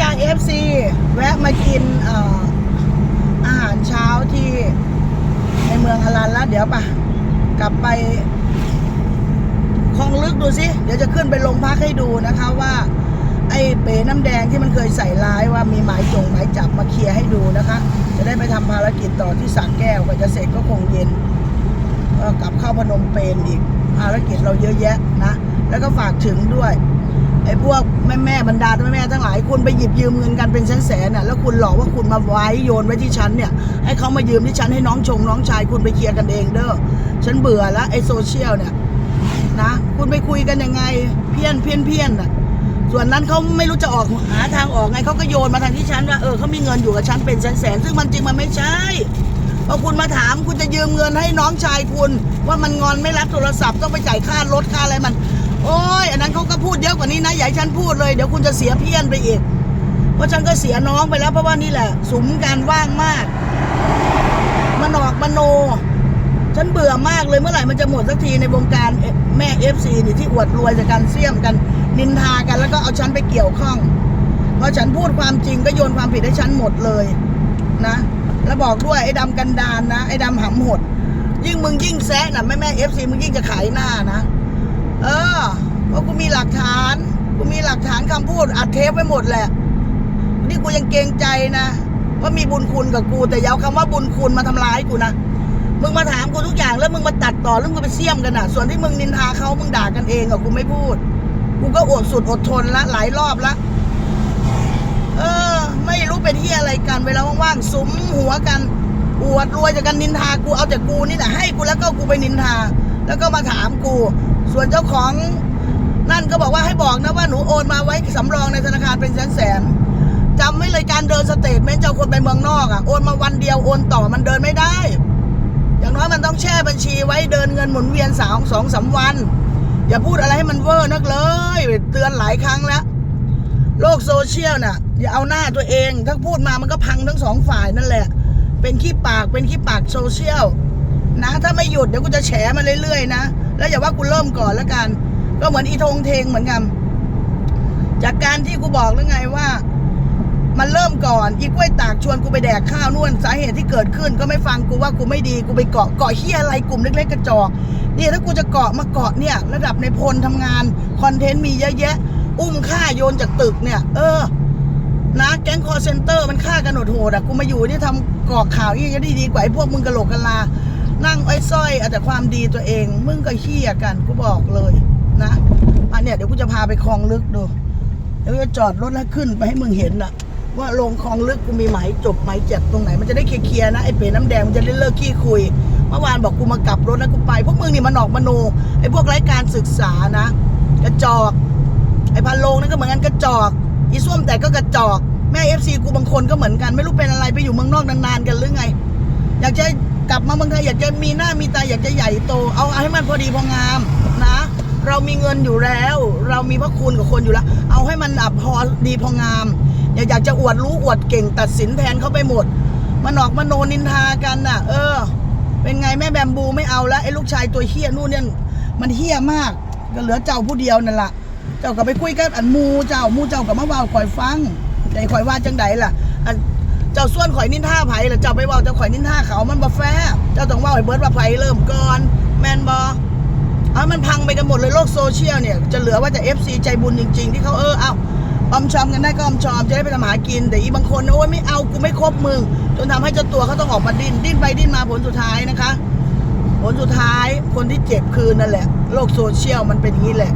จ้าเอฟซีแวะมากินเอ่อาหารเช้าที่ในเมืองฮารันแล้ว เดี๋ยวปะกลับไปคลองลึกดูสิ เดี๋ยวจะขึ้นไปลงพักให้ดูนะคะว่า ไอ้เป๋น้ำแดงที่มันเคยใส่ร้ายว่ามีหมายจงหมายจับมาเคลียร์ให้ดูนะคะ จะได้ไปทำภารกิจต่อที่สระแก้วกว่าจะเสร็จก็คงเย็นก็กลับเข้าพนมเปญอีกภารกิจเราเยอะแยะนะ แล้วก็ฝากถึงด้วย ไอ้พวกแม่แม่บรรดาแม่แม่ทั้งหลายคุณไปหยิบยืมเงินกันเป็นแสนแสนน่ะแล้วคุณหลอกว่าคุณมาไว้โยนไว้ที่ฉันเนี่ยให้เขามายืมที่ฉันให้น้องชงน้องชายคุณไปเคลียร์กันเองเด้อฉันเบื่อแล้วไอ้โซเชียลเนี่ยนะคุณไปคุยกันยังไงเพี้ยนเพี้ยนเพี้ยนน่ะส่วนนั้นเขาไม่รู้จะออกหาทางออกไงเขาก็โยนมาทางที่ฉันว่าเออเขามีเงินอยู่กับฉันเป็นแสนแสนซึ่งมันจริงมันไม่ใช่พอคุณมาถามคุณจะยืมเงินให้น้องชายคุณ ว่ามันงอนไม่รับโทรศัพท์ต้องไปจ่ายค่ารถค่าอะไรมัน โอ้ยอันนั้นเขาก็พูดเยอะกว่านี้นะอย่าให้ฉันพูดเลยเดี๋ยวคุณจะเสียเพี้ยนไปอีก เพราะฉันก็เสียน้องไปแล้วเพราะว่านี่แหละสุมการว่างมากมันออกมโน ฉันเบื่อมากเลยเมื่อไหร่มันจะหมดสักทีในวงการแม่เอฟซีนี่ที่อวดรวยจากการเสี่ยมกัน นินทากันแล้วก็เอาฉันไปเกี่ยวข้องพอฉันพูดความจริงก็โยนความผิดให้ฉันหมดเลยนะ แล้วบอกด้วยไอ้ดำกันดานนะ ไอ้ดำหำหด ยิ่งมึงยิ่งแซะนะแม่แม่เอฟซีมึงยิ่งจะขายหน้านะ เออเพราะกูมีหลักฐาน กูมีหลักฐานคำพูดอัดเทปไว้หมดแหละ นี่กูยังเกรงใจนะว่ามีบุญคุณกับกูแต่ยาเอาคำว่าบุญคุณมาทำร้ายกูนะ มึงมาถามกูทุกอย่างแล้วมึงมาตัดต่อแล้วมึงไปเสี่ยมกันอะ ส่วนที่มึงนินทาเขามึงด่ากันเองอะกูไม่พูด กูก็อดสุดอดทนละหลายรอบละ เออ ไม่รู้เป็นที่อะไรกันเวลาว่างๆสุมหัวกันอวดรวยจากกันนินทากูเอาแต่กูนี่แหละให้กูแล้วก็กูไปนินทา แล้วก็มาถามกู ส่วนเจ้าของนั่นก็บอกว่าให้บอกนะว่าหนูโอนมาไว้สำรองในธนาคารเป็นแสนแสนๆจำไว้เลยการเดินสเตทเมนต์เจ้าคนไปเมืองนอกอะโอนมาวันเดียวโอนต่อมันเดินไม่ได้ อย่างน้อยมันต้องแช่บัญชีไว้เดินเงินหมุนเวียนสองสองสามวัน อย่าพูดอะไรให้มันเวอร์นักเลย เตือนหลายครั้งแล้ว โลกโซเชียลน่ะ อย่าเอาหน้าตัวเองถ้าพูดมามันก็พังทั้งสองฝ่ายนั่นแหละ เป็นขี้ปากเป็นขี้ปากโซเชียลนะถ้าไม่หยุดเดี๋ยวกูจะแฉมาเรื่อยๆนะ แล้วอย่าว่ากูเริ่มก่อนแล้วกัน ก็เหมือนอีทงเทงเหมือนกัน จากการที่กูบอกแล้วไงว่า มันเริ่มก่อนอีกล้วยตากชวนกูไปแดกข้าวนู่นสาเหตุที่เกิดขึ้น ก็ไม่ฟังกูว่ากูไม่ดีกูไปเกาะเกาะเฮียอะไรกลุ่มเล็กๆกระจอกเนี่ยถ้ากูจะเกาะมาเกาะเนี่ย ระดับในพลทำงานคอนเทนต์มีเยอะแยะ อุ้มฆ่าโยนจากตึกเนี่ย เออนะแก๊งคอร์เซนเตอร์มันฆ่ากันโหดๆอะกูมาอยู่นี่ทำกรอข่าวยี่จะดีดีกว่าไอ้พวกมึงกระโหลกกะลา นั่งไอ้สร้อยเอาแต่ความดีตัวเอง มึงก็เฮี้ยกันกูบอกเลยนะอันเนี่ยเดี๋ยวกูจะพาไปคลองลึกดูเดี๋ยวจะจอดรถแล้วขึ้นไปให้มึงเห็นน่ะว่าลงคลองลึกกูมีหมายจบหมายเจ็บตรงไหน มันจะได้เคลียร์นะไอ้เป๋น้ำแดงมันจะได้เลิกขี้คุยเมื่อวานบอกกูมากลับรถแล้วกูไปพวกมึงนี่มันออกมโนไอ้พวกไร้การศึกษานะ กระจอก ไอ้พันโลงนั่นก็เหมือนกันกระจอกอีส้วมแต่ก็กระจอก แม่เอฟซีกูบางคนก็เหมือนกัน ไม่รู้เป็นอะไรไปอยู่เมืองนอกนานๆกันหรือไง อยากจะ กลับมาเมืองไทยอยากจะมีหน้ามีตาอยากจะใหญ่โต เอาให้มันพอดีพองามนะ เรามีเงินอยู่แล้ว เรามีพระคุณกับคนอยู่แล้ว เอาให้มันอับพอดีพองาม อย่าอยากจะอวดรู้อวดเก่งตัดสินแทนเขาไปหมดมันออกมาโนนินทากันน่ะ เออ เป็นไงแม่แบมบูไม่เอาแล้วไอ้ลูกชายตัวเฮี้ยนู่นเนี่ยมันเฮี้ยมากก็เหลือเจ้าผู้เดียวนั่นแหละเจ้าก็ไปคุยกับอันมูเจ้ามูเจ้ากับมะว่าวข่อยฟังแต่ข่อยว่าจังไดล่ะ จ้าส่วนข่อยนินท่าไผ่ล่ะเจ้าไปว่าเจ้าข่อยนินท่าเขามันบ่แฟร์เจ้าต้องว่าให้เบิร์ดว่าไผ่เริ่มก่อน แมนบอเอามันพังไปกันหมดเลยโลกโซเชียลเนี่ย จะเหลือว่าแต่ FC ใจบุญจริง ๆ ที่เขาเออเอาอมชอมกันได้ก็อมชอมจะได้ไปทำหากิน แต่อีบางคนโอ้ยไม่เอากูไม่ครบมึงจนทำให้เจ้าตัวเขาต้องออกมาดิ้นดิ้นไปดิ้นมาผลสุดท้ายนะคะ ผลสุดท้ายคนที่เจ็บคือนั่นแหละ โลกโซเชียลมันเป็นอย่างนี้แหละ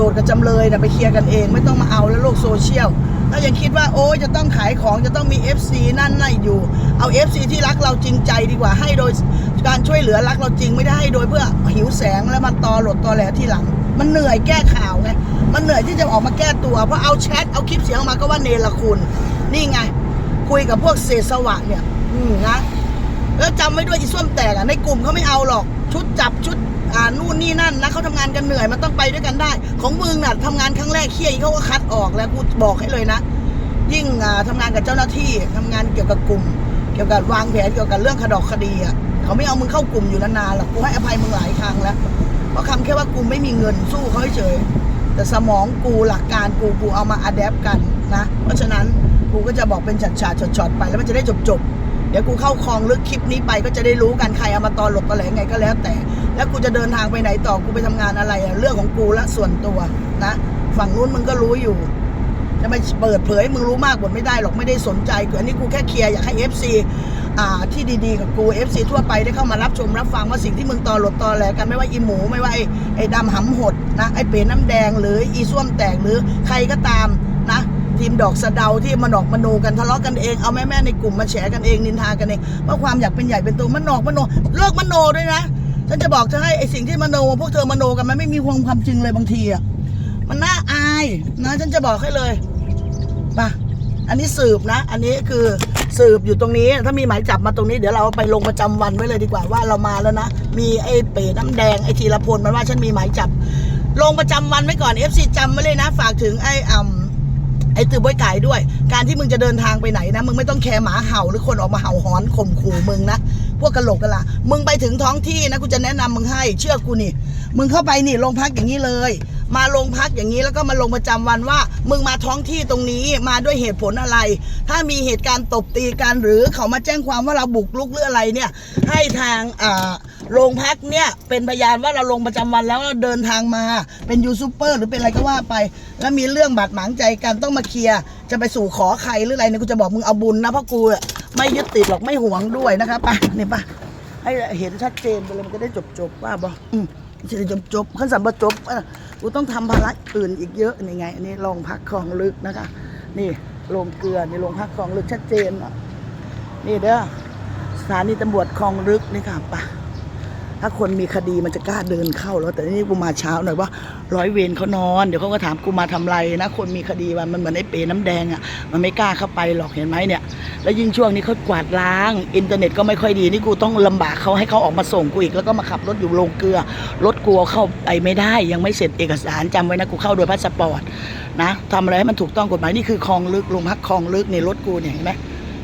โจทย์กับจำเลยนะไปเคลียร์กันเอง ไม่ต้องมาเอาแล้วโลกโซเชียลถ้ายังคิดว่าโอ้ยจะต้องขายของจะต้องมี FC นั่นนั่นอยู่ เอา FC ที่รักเราจริงใจดีกว่าให้โดยการช่วยเหลือรักเราจริงไม่ได้ให้โดยเพื่อหิวแสงแล้วมันตอหลดตอแหลที่หลัง มันเหนื่อยแก้ข่าวไงมันเหนื่อยที่จะออกมาแก้ตัว เพราะเอาแชทเอาคลิปเสียงออกมาก็ว่าเนรคุณนี่ไง คุยกับพวกเศษสวะเนี่ย อืมนะแล้วจำไว้ด้วยอีส้วมแตกอะในกลุ่มเขาไม่เอาหรอก ชุดจับชุด อ่านู่นนี่นั่นนะเขาทำงานกันเหนื่อยมันต้องไปด้วยกันได้ ของมึงน่ะทำงานครั้งแรกเคี่ยเขาก็คัดออกแล้วกูบอกให้เลยนะ ยิ่งอ่าทำงานกับเจ้าหน้าที่ทำงานเกี่ยวกับกลุ่ม เกี่ยวกับวางแผนเกี่ยวกับเรื่องคดอกคดีอะเขาไม่เอามึงเข้ากลุ่มอยู่นานๆหรอกกูให้อภัยมึงหลายครั้งแล้วเพราะคำแค่ว่ากูไม่มีเงินสู้เขาเฉยแต่สมองกูหลักการกูกูเอามาอัดแอปกันนะ เพราะฉะนั้นกูก็จะบอกเป็นฉาดๆช็อตๆไปแล้วมันจะได้จบๆเดี๋ยวกูเข้าคลองลึกคลิปนี้ไปก็จะได้รู้กันใครเอามาตอนหลบตอแหลไงก็แล้วแต่ แล้วกูจะเดินทางไปไหนต่อกูไปทำงานอะไรอะเรื่องของกูละส่วนตัวนะฝั่งนู้นมึงก็รู้อยู่ จะไปเปิดเผยให้มึงรู้มากกว่าไม่ได้หรอกไม่ได้สนใจกูอันนี้กูแค่เคลียร์อยากให้ FC อ่าที่ดีๆกับกู FC ทั่วไปได้เข้ามารับชมรับฟังว่าสิ่งที่มึงตอหลดตอแหลกันไม่ว่าอีหมูไม่ว่าไอ้ไอ้ดำหำหดนะไอ้เป๋น้ำแดงหรืออีส้วมแตกหรือใครก็ตามนะทีมดอกสะเดาที่มันออกมโนกันทะเลาะกันเองเอาแม่แม่ในกลุ่มมาแฉกันเองนินทากันเองเพราะความอยากเป็นใหญ่เป็นโตมันออกมโนเลิกมโนด้วยนะ ฉันจะบอกจะให้ไอสิ่งที่มโนพวกเธอมโนกันมันไม่มีความความจริงเลยบางทีอะมันน่าอายนะฉันจะบอกให้เลยป่ะอันนี้สืบนะ อันนี้คือสืบอยู่ตรงนี้ ถ้ามีหมายจับมาตรงนี้เดี๋ยวเราไปลงประจำวันไว้เลยดีกว่าว่าเรามาแล้วนะ มีไอ้เป๋น้ำแดงไอ้ธีรพลมันว่าฉันมีหมายจับ ลงประจำวันไว้ก่อน FC จำไว้เลยนะ ฝากถึงไอ้อ่ำไอ้ตือบอยไก่ด้วย การที่มึงจะเดินทางไปไหนนะ มึงไม่ต้องแคร์หมาเห่าหรือคนออกมาเห่าหอนข่มขู่มึงนะ พวกกะโหลกกะลามึงไปถึงท้องที่นะกูจะแนะนำมึงให้ เชื่อกูนี่ มึงเข้าไปนี่โรงพักอย่างนี้เลย มาโรงพักอย่างนี้แล้วก็มาลงประจำวันว่า มึงมาท้องที่ตรงนี้มาด้วยเหตุผลอะไร ถ้ามีเหตุการณ์ตบตีกันหรือเขามาแจ้งความว่าเราบุกรุกหรืออะไรเนี่ย ให้ทางอ่าโรงพักเนี่ยเป็นพยานว่าเราลงประจำวันแล้วเราเดินทางมาเป็นยูทูบเบอร์หรือเป็นอะไรก็ว่าไป แล้วมีเรื่องบาดหมางใจกันต้องมาเคลียร์ จะไปสู่ขอใครหรืออะไรเนี่ยกูจะบอกมึงเอาบุญนะเพราะกูอะไม่ยึดติดหรอกไม่หวงด้วยนะครับไปนี่ป่ะให้เห็นชัดเจนไปเลยมันจะได้จบจบๆว่าบอกอืมจะได้จบจบขั้นสัมปจบกูต้องทำภาระอื่นอีกเยอะนี่ไง อันนี้โรงพักคลองลึกนะคะ นี่โรงเกลือนี่โรงพักคลองลึกชัดเจนอะนี่เด้อสถานีตำรวจคลองลึกนี่ค่ะป่ะ ถ้าคนมีคดีมันจะกล้าเดินเข้าแล้วแต่นี่กูมาเช้าหน่อยว่า ร้อยเวรเขานอน เดี๋ยวเขาก็ถามกูมาทำไรนะคนมีคดีมันมันเหมือนไอ้เปน้ำแดงอะมันไม่กล้าเข้าไปหรอกเห็นไหมเนี่ย แล้วยิ่งช่วงนี้เขากวาดล้าง อินเทอร์เน็ตก็ไม่ค่อยดีนี่กูต้องลำบากเขาให้เขาออกมาส่งกูอีกแล้วก็มาขับรถอยู่โรงเกลือรถกูเอาเข้าไปไม่ได้ ยังไม่เสร็จเอกสารจำไว้นะกูเข้าโดยพาสปอร์ตนะทำอะไรให้มันถูกต้องกฎหมายนี่คือคลองลึกโรงพักคลองลึกในรถกูเนี่ยเห็นไหม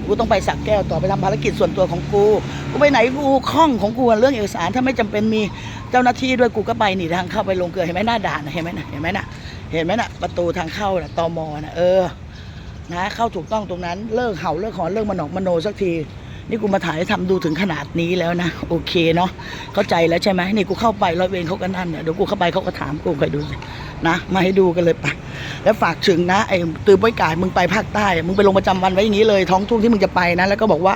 กูต้องไปสักแก้วต่อไปทำภารกิจส่วนตัวของกู กูไปไหนกูคล่องของกูเรื่องเอกสารถ้าไม่จำเป็นมีเจ้าหน้าที่ด้วยกูก็ไปหนีทางเข้าไปลงเกลือเห็นไหมหน้าด่านเห็นไหมนะเห็นไหมนะเห็นไหมนะประตูทางเข้าน่ะตมนะเออนะเข้าถูกต้องตรงนั้นเลิกเห่าเลิกหอนเลิกมันอกมโนสักทีนี่กูมาถ่ายให้ทำดูถึงขนาดนี้แล้วนะโอเคเนาะเข้าใจแล้วใช่ไหมนี่กูเข้าไปร้อยเวรเขาก็นั่นเนี่ยเดี๋ยวกูเข้าไปเขาก็ถามกูคอยดูนะมาให้ดูกันเลยปะ แล้วฝากถึงนะไอ้ตือป้อยกายมึงไปภาคใต้มึงไปลงประจำวันไว้อย่างนี้เลย ท้องทุ่งที่มึงจะไปนะแล้วก็บอกว่า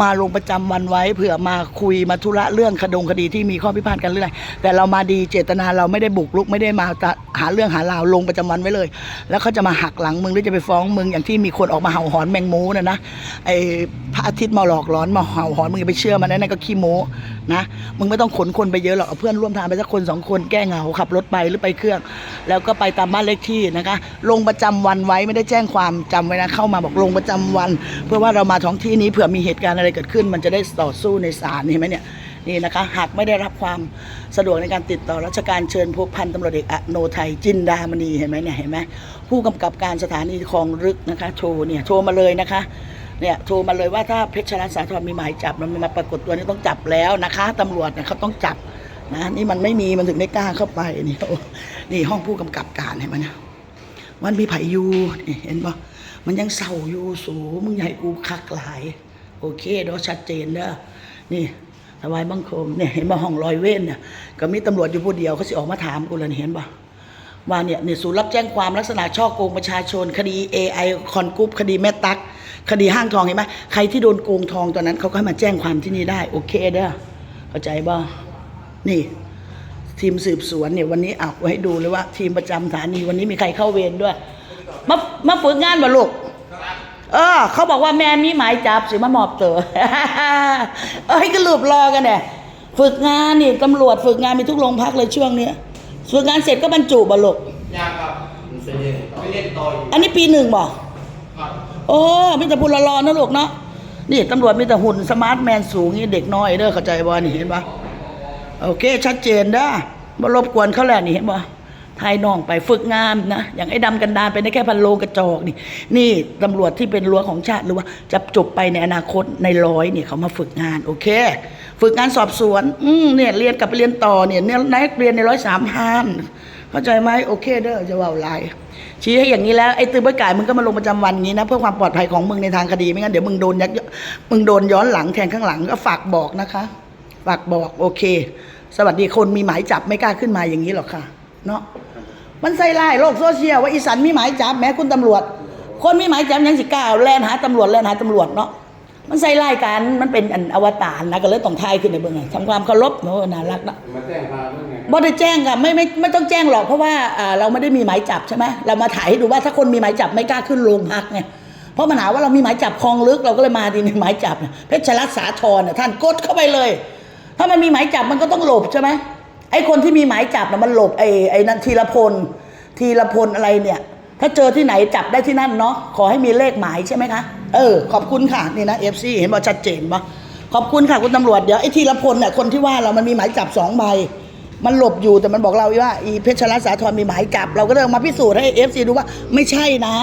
มาลงประจำวันไว้เผื่อมาคุยมาธุระเรื่องคดงคดีที่มีข้อพิพาทกันเรื่อยแต่เรามาดีเจตนาเราไม่ได้บุกรุกไม่ได้มาหาเรื่องหาราวลงประจำวันไว้เลย แล้วเขาจะมาหักหลังมึงหรือจะไปฟ้องมึงอย่างที่มีคนออกมาเห่าหอนแมงมูนะนะไอ้พระอาทิตย์มาหลอกหลอนมาเห่าหอนมึงอย่าไปเชื่อมันนั่นก็ขี้โม้นะมึงไม่ต้องขนคนไปเยอะหรอกเอาเพื่อนร่วมทางไปสักคนสองคนแก้เหงาขับรถไปหรือไปเครื่อง แล้วก็ไปตามบ้านเลขที่นะคะ ลงประจำวันไว้ไม่ได้แจ้งความจำไว้นะเข้ามาบอกลงประจำวัน เพื่อว่าเรามาท้องที่นี้เผื่อมีเหตุการณ์อะไรเกิดขึ้น มันจะได้ต่อสู้ในศาลเห็นไหมเนี่ยนี่นะคะหากไม่ได้รับความสะดวกในการติดต่อราชการเชิญพบพันตำรวจเอกอโนไทยจินดามณีเห็นไหมเนี่ยเห็นไหมผู้กำกับการสถานีคลองลึกนะคะโชว์เนี่ยโชว์มาเลยนะคะเนี่ยโทรมาเลยว่าถ้าเพชรรัตน์สาธรมีหมายจับมันมาปรากฏตัวนี่ต้องจับแล้วนะคะตำรวจเนี่ยเขาต้องจับนะนี่มันไม่มีมันถึงได้กล้าเข้าไปนี่นี่ห้องผู้กำกับการเห็นไหมเนี่ย มันมีไผ่อยู่เห็นปะมันยังเศร้าอยู่สูมึงใหญ่กูคักหลาย โอเคเด้อชัดเจนเด้อนี่ถวายบังคมเนี่ยเห็นปะห้องลอยเว้นเนี่ยก็มีตำรวจอยู่ผู้เดียวเขาสิออกมาถามกูเลยเห็นปะว่าเนี่ยเนี่ยศูนย์รับแจ้งความลักษณะช่อโกงประชาชน คดี AI คอนกรุ๊ปคดีแม่ตัก คดีห้างทองเห็นไหมใครที่โดนโกงทองตอนนั้นเขาก็ให้มาแจ้งความที่นี่ได้ โอเคเด้อเข้าใจบ่นี่ ทีมสืบสวนเนี่ยวันนี้เอาไว้ให้ดูเลยว่า ทีมประจำสถานีวันนี้มีใครเข้าเวรด้วย มามาฝึกงานบ่ลูกเออ เขาบอกว่าแม่มีหมายจับสิมามอบตัวเอ้ยก็หลูบรอกันเนี่ยฝึกงานนี่ตำรวจฝึกงานมีทุกโรงพักเลยช่วงเนี้ยฝึกงานเสร็จก็บรรจุบ่ลูกยากครับไม่เล่นไม่เล่นต่ออยู่อันนี้ปีหนึ่งบ่ครับโอ้มีแต่พูดรอๆนะลูกเนาะนี่ตำรวจมีแต่หุ่นสมาร์ทแมนสูงนี่เด็กน้อยเด้อเข้าใจบ่นี่เห็นปะ โอเค ชัดเจนด้อบ่รบกวนเขาแหละนี่เห็นบ่ไทยน้องไปฝึกงานนะ อย่างไอ้ดำกันดานเป็นได้แค่พันโลกระจอกนี่ นี่ตำรวจที่เป็นรั้วของชาติหรือว่าจะจบไปในอนาคตในร้อยเนี่ยเขามาฝึกงานโอเค ฝึกงานสอบสวน อืมเนี่ยเรียนกลับไปเรียนต่อเนี่ยเนี่ยนักเรียนในร้อยสามพันเข้าใจไหมโอเคเด้อจะว่าไลายชี้ให้อย่างนี้แล้วไอ้ตือเบอร์กายมึงก็มาลงประจำวันอย่างนี้นะเพื่อความปลอดภัยของมึงในทางคดีไม่งั้นเดี๋ยวมึงโดนยักยมึงโดนย้อนหลังแทงข้างหลังก็ฝากบอกนะคะ ฝากบอกโอเค สวัสดีคนมีหมายจับไม่กล้าขึ้นมาอย่างนี้หรอกค่ะ เนาะมันใส่ลายโลกโซเชียลว่าอีสันมีหมายจับแม้คุณตำรวจ คนมีหมายจับยังสิกล้าแล่นหาตำรวจแล่นหาตำรวจเนาะมันใส่ลายกันมันเป็นอันอวตารนะก็เลยต้องทายขึ้นในเบื้องไงทำความเคารพโอ้น่ารักนะมาแจ้งความเรื่องไงบ่ได้แจ้งค่ะไม่ไม่ไม่ต้องแจ้งหรอกเพราะว่าอ่าเราไม่ได้มีหมายจับใช่ไหมเรามาถ่ายให้ดูว่าถ้าคนมีหมายจับไม่กล้าขึ้นโรงพักไงเพราะมันหาว่าเรามีหมายจับคลองลึกเราก็เลยมาทีนี้หมายจับเนี่ยเพชรรัตน์สาธรน่ะท่านกดเข้าไปเลย ถ้ามันมีหมายจับมันก็ต้องหลบใช่ไหมไอ้คนที่มีหมายจับน่ะมันหลบไอ้ไอ้นั่นทีละพล ทีละพลอะไรเนี่ย ถ้าเจอที่ไหนจับได้ที่นั่นเนาะขอให้มีเลขหมายใช่ไหมคะเออขอบคุณค่ะนี่นะเอฟซีเห็นบอกชัดเจนปะขอบคุณค่ะคุณตำรวจเดี๋ยวไอ้ทีละพลเนี่ยคนที่ว่าเรามันมีหมายจับสองใบมันหลบอยู่แต่มันบอกเราว่าอีเพชรรัตน์สาธรมีหมายจับ เราก็เลยมาพิสูจน์ให้เอฟซีดูว่าไม่ใช่นะ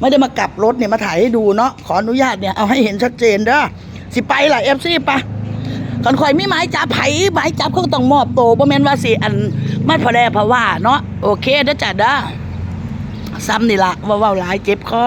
ไม่ได้มากลับรถเนี่ยมาถ่ายให้ดูเนาะขออนุญาตเนี่ยเอาให้เห็นชัดเจนเด้อสิไปล่ะเอฟซีปะ ก่อนคอยมีหมายจับไผหมายจับเขาก็ต้องมอบโตัวบ่แม่นว่าสิอันมาพอแลเพราะว่าเนาะโอเคเด้อจ้ะเด้อซ้ำนี่ละว่าเว่าหลายเจ็บคอ